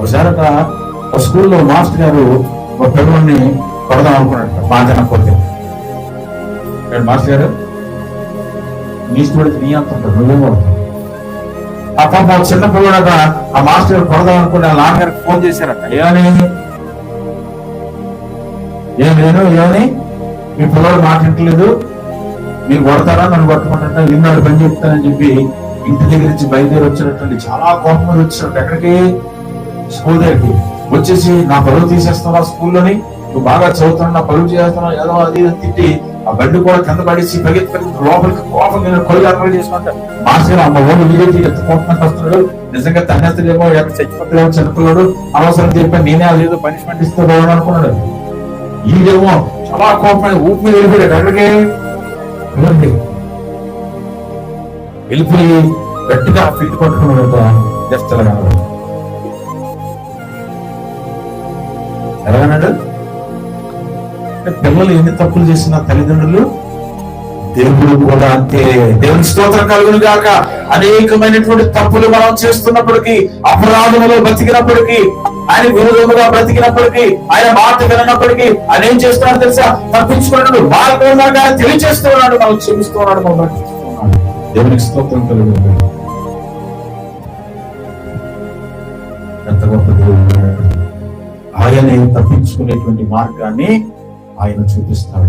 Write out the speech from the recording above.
ఒకసారి ఒక ఒక స్కూల్లో మాస్టర్ గారు ఒక పిల్లల్ని కొడదాం అనుకున్నట్టు బాధన కొద్ది మాస్టర్ గారు? నీ స్టూడెంట్ నీ అంత ఉంటాడు నువ్వేమో ఆ పాప ఒక చిన్న పిల్లడట ఆ మాస్టర్ గారు కొడదాం అనుకుని ఆ నాన్నగారికి ఫోన్ చేశారట ఏమని? ఏం నేను ఏమని? మీ పిల్లలు మాట్లాడలేదు మీరు కొడతారా నన్ను కొట్టమంటారా విన్నాడు పని చెప్తానని చెప్పి ఇంటి దగ్గర నుంచి బయలుదేరి వచ్చినటువంటి చాలా కోపం వచ్చినట్టు ఎక్కడికి స్కూల్ దగ్గరికి వచ్చేసి నా పరువు తీసేస్తావా స్కూల్లోని? నువ్వు బాగా చదువుతున్నావు నా పరువు చేస్తున్నావు ఏదో అది తిట్టి ఆ బండి కూడా కింద పడేసి పరిగెత్తి లోపలికి కోపం కొలు అర్పణ అర్థం చేసుకుంటా. మాస్టర్ అమ్మ ఓడి విజయ్ ఎత్తుకుంటున్నట్టు వస్తున్నాడు? నిజంగా తన్నేస్తలేమో ఎక్కడ చచ్చిపోతాడేమో చనిపోయాడు? అవసరం చెప్పి నేనే అదేదో పనిష్మెంట్ ఇస్తే పోవడం అనుకున్నాడు. ఈడేమో చాలా కోపం ఊపి మీద వెళ్ళిపోయాడు. ఎక్కడికి వెళ్ళండి వెళ్ళిపోయి గట్టిగా ఫీట్ పట్టుకున్నాడు. జస్ట్ అలా ఎలాగన్నాడు పిల్లలు ఎన్ని తప్పులు చేసిన తల్లిదండ్రులు? దేవుడు కూడా అంతే. దేవుని స్తోత్రం కలుగును గాక. అనేకమైనటువంటి తప్పులు మనం చేస్తున్నప్పటికీ అపరాధములో బ్రతికినప్పటికీ ఆయన విరోధముగా బ్రతికినప్పటికీ ఆయన మాట వినప్పటికీ ఆయన ఏం చేస్తున్నాడు తెలుసా? తప్పించుకున్నాడు. మార్గంగా తెలియచేస్తున్నాడు. మనం క్షమిస్తున్నాడు మనం దేవునికి స్తోత్రం కలుగును గాక. ఎంత గొప్ప దేవుడు ఆయనే తప్పించుకునేటువంటి మార్గాన్ని ఆయన చూపిస్తాడు.